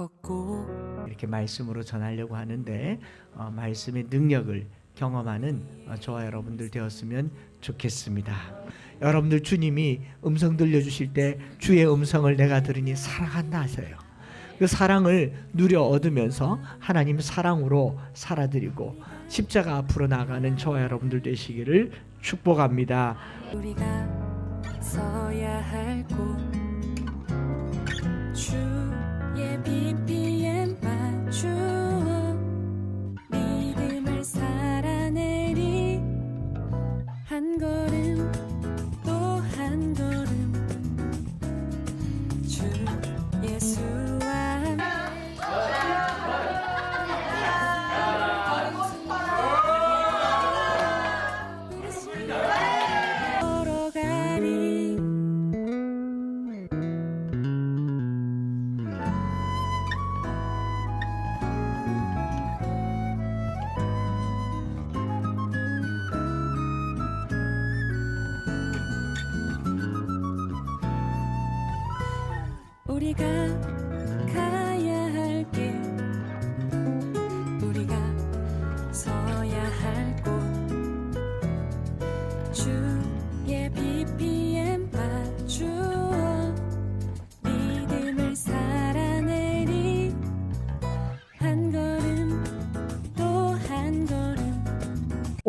걷고 이렇게 말씀으로 전하려고 하는데 어, 말씀의 능력을 경험하는 어, 저와 여러분들 되었으면 좋겠습니다. 여러분들 주님이 음성 들려주실 때 주의 음성을 내가 들으니 사랑한다 하세요. 그 사랑을 누려 얻으면서 하나님 사랑으로 살아드리고 십자가 앞으로 나가는 저와 여러분들 되시기를 축복합니다. 우리가 서야 할 곳 우리가 가야 할 길. 우리가 서야 할곳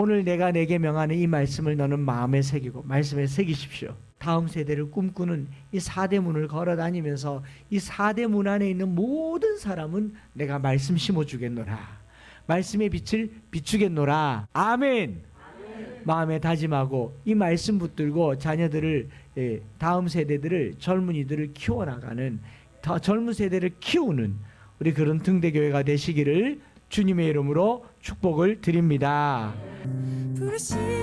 오늘 내가 내게 명하는 이 말씀을 너는 마음에 새기고 말씀에 새기십시오. 다음 세대를 꿈꾸는 이 사대문을 걸어 다니면서 이 사대문 안에 있는 모든 사람은 내가 말씀 심어 주겠노라. 말씀의 빛을 비추겠노라. 아멘. 마음에 다짐하고 이 말씀 붙들고 자녀들을 예, 다음 세대들을 젊은이들을 키워 나가는 더 젊은 세대를 키우는 우리 그런 등대교회가 되시기를 주님의 이름으로 축복을 드립니다. 부르신 길